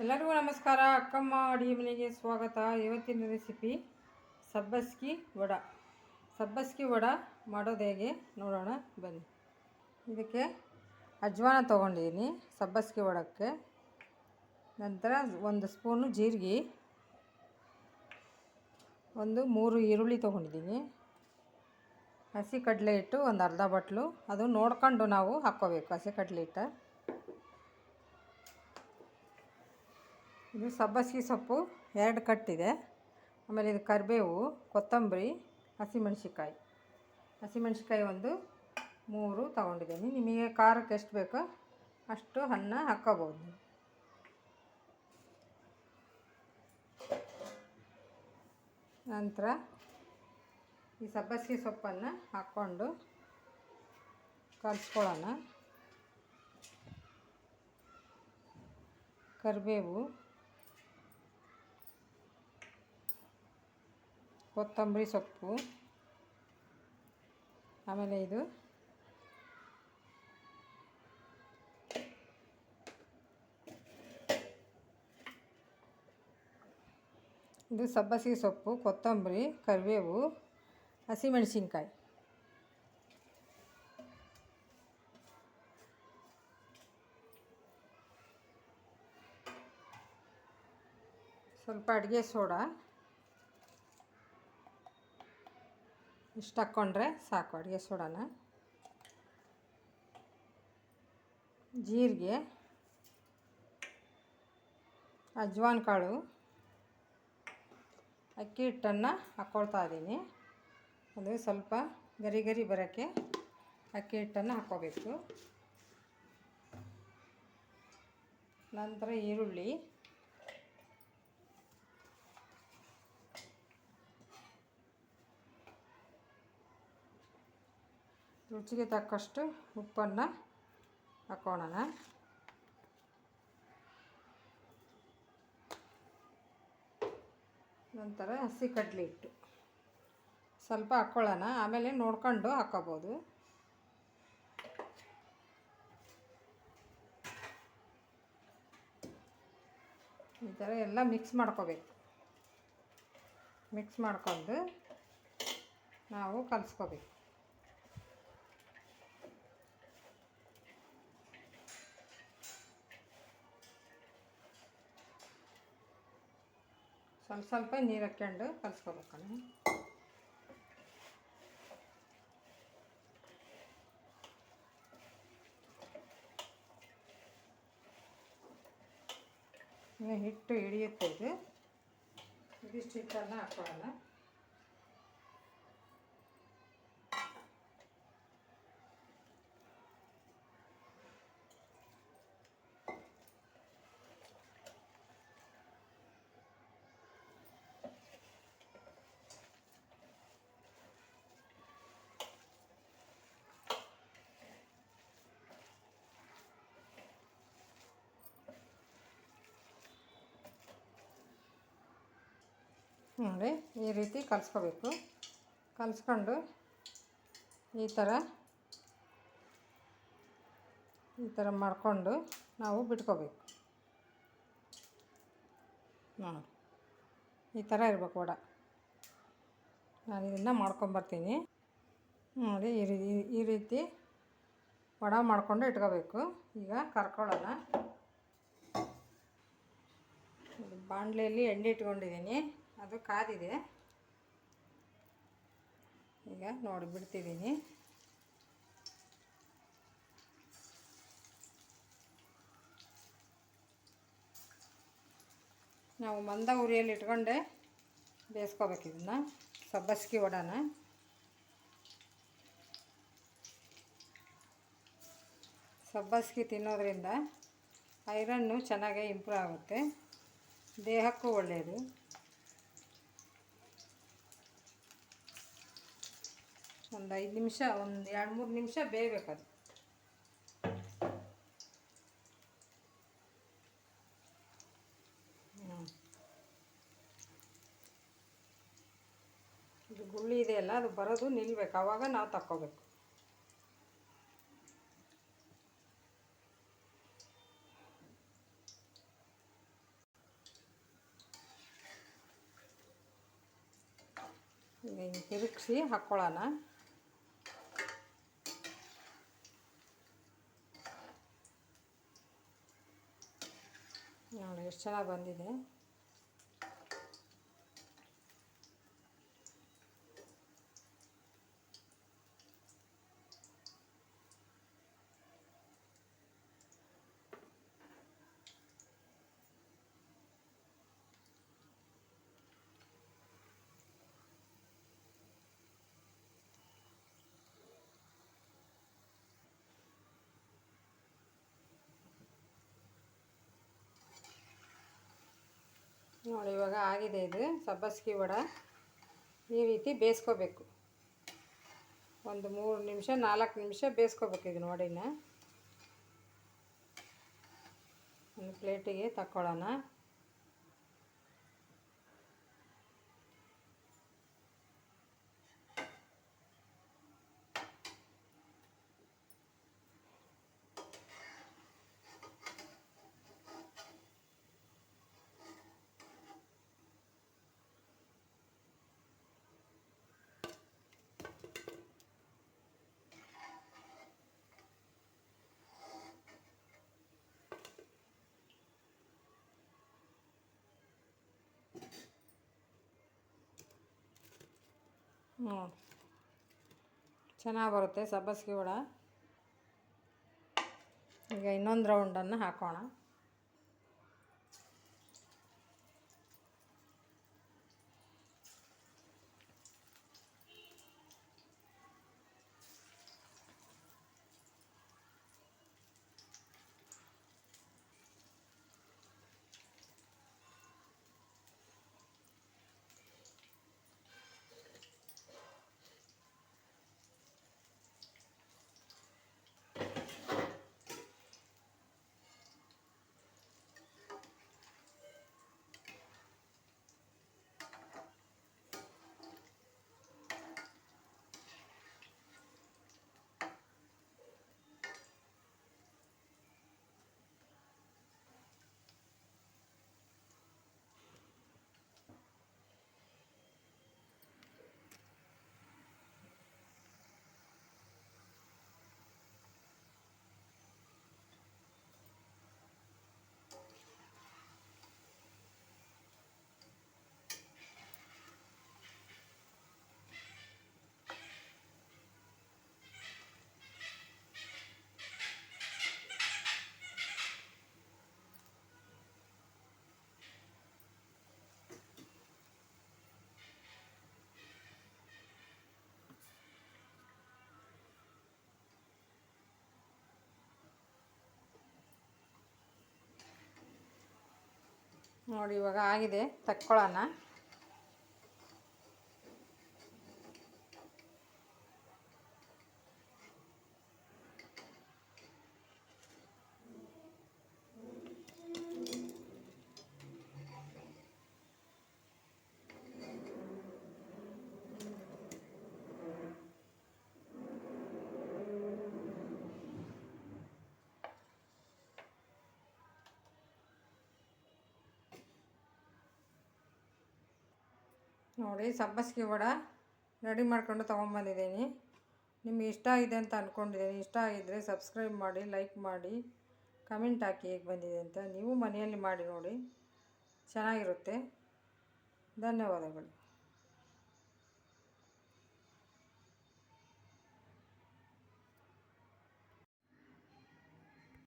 ಎಲ್ಲರಿಗೂ ನಮಸ್ಕಾರ. ಅಕ್ಕಮ್ಮ ಅಡುಗೆ ಮನೆಗೆ ಸ್ವಾಗತ. ಇವತ್ತಿನ ರೆಸಿಪಿ ಸಬ್ಬಸ್ಗಿ ವಡ. ಸಬ್ಬಸ್ಗಿ ವಡ ಮಾಡೋದು ಹೇಗೆ ನೋಡೋಣ, ಬನ್ನಿ. ಇದಕ್ಕೆ ಅಜ್ವಾನ ತೊಗೊಂಡಿದ್ದೀನಿ ಸಬ್ಬಸ್ಗಿ ವಡಕ್ಕೆ. ನಂತರ ಒಂದು ಸ್ಪೂನು ಜೀರಿಗೆ. ಒಂದು ಮೂರು ಈರುಳ್ಳಿ ತೊಗೊಂಡಿದ್ದೀನಿ. ಹಸಿ ಕಡಲೆ ಹಿಟ್ಟು ಒಂದು ಅರ್ಧ ಬಟ್ಲು. ಅದು ನೋಡ್ಕೊಂಡು ನಾವು ಹಾಕ್ಕೋಬೇಕು ಹಸಿ ಕಡಲೆ ಹಿಟ್ಟು. ಇದು ಸಬ್ಬಸಿಗೆ ಸೊಪ್ಪು, ಎರಡು ಕಟ್ಟಿದೆ. ಆಮೇಲೆ ಇದು ಕರಿಬೇವು, ಕೊತ್ತಂಬರಿ ಹಸಿಮೆಣ್ಸಿಕಾಯಿ ಹಸಿಮೆಣ್ಸಿಕಾಯಿ ಒಂದು ಮೂರು ತಗೊಂಡಿದ್ದೀನಿ. ನಿಮಗೆ ಖಾರಕ್ಕೆ ಎಷ್ಟು ಬೇಕೋ ಅಷ್ಟು ಅನ್ನ ಹಾಕ್ಕೋಬೋದು ನಂತರ ಈ ಸಬ್ಬಸಿಗೆ ಸೊಪ್ಪನ್ನು ಹಾಕ್ಕೊಂಡು ಕಲಿಸ್ಕೊಳ್ಳೋಣ ಕರಿಬೇವು ಕೊತ್ತಂಬರಿ ಸೊಪ್ಪು. ಆಮೇಲೆ ಇದು ಇದು ಸಬ್ಬಸಿಗೆ ಸೊಪ್ಪು ಕೊತ್ತಂಬರಿ ಕರಿಬೇವು ಹಸಿಮೆಣಸಿನ್ಕಾಯಿ. ಸ್ವಲ್ಪ ಅಡುಗೆ ಸೋಡಾ. ಇಷ್ಟು ಹಾಕ್ಕೊಂಡ್ರೆ ಸಾಕು ಅಡುಗೆ ಸೋಡಾನ. ಜೀರಿಗೆ, ಅಜ್ವಾನ್ ಕಾಳು, ಅಕ್ಕಿ ಹಿಟ್ಟನ್ನು ಹಾಕ್ಕೊಳ್ತಾ ಇದ್ದೀನಿ. ಅದು ಸ್ವಲ್ಪ ಗರಿ ಗರಿ ಬರೋಕ್ಕೆ ಅಕ್ಕಿ ಹಿಟ್ಟನ್ನು ಹಾಕ್ಕೋಬೇಕು. ನಂತರ ಈರುಳ್ಳಿ. ರುಚಿಗೆ ತಕ್ಕಷ್ಟು ಉಪ್ಪನ್ನು ಹಾಕೋಣ ನಂತರ ಹಸಿ ಕಡಲೆ ಹಿಟ್ಟು. ಸ್ವಲ್ಪ ಹಾಕ್ಕೊಳ್ಳೋಣ ಆಮೇಲೆ ನೋಡ್ಕೊಂಡು ಹಾಕೋಬೋದು. ಈ ಥರ ಎಲ್ಲ ಮಿಕ್ಸ್ ಮಾಡ್ಕೋಬೇಕು. ಮಿಕ್ಸ್ ಮಾಡ್ಕೊಂಡು ನಾವು ಕಲಿಸ್ಕೋಬೇಕು. ಸ್ವಲ್ಪ ಸ್ವಲ್ಪ ನೀರು ಹಾಕ್ಕೊಂಡು ಕಲಿಸ್ಕೋಬೇಕಣ್ಣ. ಹಿಟ್ಟು ಹಿಡಿಯುತ್ತೆ ಇದು. ಇದಿಷ್ಟು ಹಿಟ್ಟನ್ನು ಹಾಕೊಳ್ಳೋಣ. ನೋಡಿ ಈ ರೀತಿ ಕಲಿಸ್ಕೋಬೇಕು. ಕಲಿಸ್ಕೊಂಡು ಈ ಥರ ಈ ಥರ ಮಾಡಿಕೊಂಡು ನಾವು ಬಿಟ್ಕೋಬೇಕು. ನೋಡಿ, ಈ ಥರ ಇರಬೇಕು ವಡ. ನಾನು ಇದನ್ನು ಮಾಡ್ಕೊಂಬರ್ತೀನಿ ನೋಡಿ ಈ ರೀತಿ ಈ ರೀತಿ ವಡ ಮಾಡಿಕೊಂಡು ಇಟ್ಕೋಬೇಕು. ಈಗ ಕರ್ಕೊಳ್ಳೋಣ. ಬಾಣಲೆಯಲ್ಲಿ ಎಣ್ಣೆ ಇಟ್ಕೊಂಡಿದ್ದೀನಿ. ಅದು ಕಾದಿದೆ. ಈಗ ನೋಡಿ, ಬಿಡ್ತಿದ್ದೀನಿ. ನಾವು ಮಂದ ಉರಿಯಲ್ಲಿ ಇಟ್ಕೊಂಡೆ ಬೇಯಿಸ್ಕೋಬೇಕು ಇದನ್ನು, ಸಬ್ಬಸ್ಗಿ ವಡನ. ಸಬ್ಬಸ್ಗಿ ತಿನ್ನೋದ್ರಿಂದ ಐರನ್ನು ಚೆನ್ನಾಗೇ ಇಂಪ್ರೂವ್ ಆಗುತ್ತೆ. ದೇಹಕ್ಕೂ ಒಳ್ಳೆಯದು ಒಂದು ಐದು ನಿಮಿಷ, ಒಂದು ಎರಡು ಮೂರು ನಿಮಿಷ ಬೇಯಬೇಕು ಅದು ಇದು ಗುಳ್ಳಿ ಇದೆಯಲ್ಲ ಅದು ಬರೋದು ನಿಲ್ಬೇಕು. ಆವಾಗ ನಾವು ತಕ್ಕೋಬೇಕು. ಹಿರುಕ್ಸಿ ಹಾಕ್ಕೊಳ್ಳೋಣ ನೋಡಿ ಎಷ್ಟು ಚೆನ್ನಾಗಿ ಬಂದಿದೆ. ನೋಡಿ, ಇವಾಗ ಆಗಿದೆ ಇದು ಸಬ್ಬಸ್ಗಿ ವಡ. ಈ ರೀತಿ ಬೇಯಿಸ್ಕೋಬೇಕು. ಒಂದು ಮೂರು ನಿಮಿಷ, ನಾಲ್ಕು ನಿಮಿಷ ಬೇಯಿಸ್ಕೋಬೇಕು ಇದು ವಡೆನ ಒಂದು ಪ್ಲೇಟಿಗೆ ತಕ್ಕೊಳ್ಳೋಣ. ಹ್ಞೂ. ಚೆನ್ನಾಗಿ ಬರುತ್ತೆ ಸಬ್ಬಸ್ಗೆ ವಡ ಈಗ ಇನ್ನೊಂದು ರೌಂಡನ್ನು ಹಾಕೋಣ. ನೋಡಿ ಇವಾಗ ಆಗಿದೆ ತಕ್ಕೊಳ್ಳೋಣ ನೋಡಿ, ಸಬ್ಬಸ್ಗೆ ವಡ ರೆಡಿ ಮಾಡ್ಕೊಂಡು ತೊಗೊಂಬಂದಿದ್ದೀನಿ. ನಿಮಗೆ ಇಷ್ಟ ಆಗಿದೆ ಅಂತ ಅಂದ್ಕೊಂಡಿದ್ದೀನಿ ಇಷ್ಟ ಆಗಿದ್ದರೆ ಸಬ್ಸ್ಕ್ರೈಬ್ ಮಾಡಿ, ಲೈಕ್ ಮಾಡಿ, ಕಮೆಂಟ್ ಹಾಕಿ ಹೇಗೆ ಬಂದಿದೆ ಅಂತ ನೀವು ಮನೆಯಲ್ಲಿ ಮಾಡಿ ನೋಡಿ. ಚೆನ್ನಾಗಿರುತ್ತೆ. ಧನ್ಯವಾದಗಳು.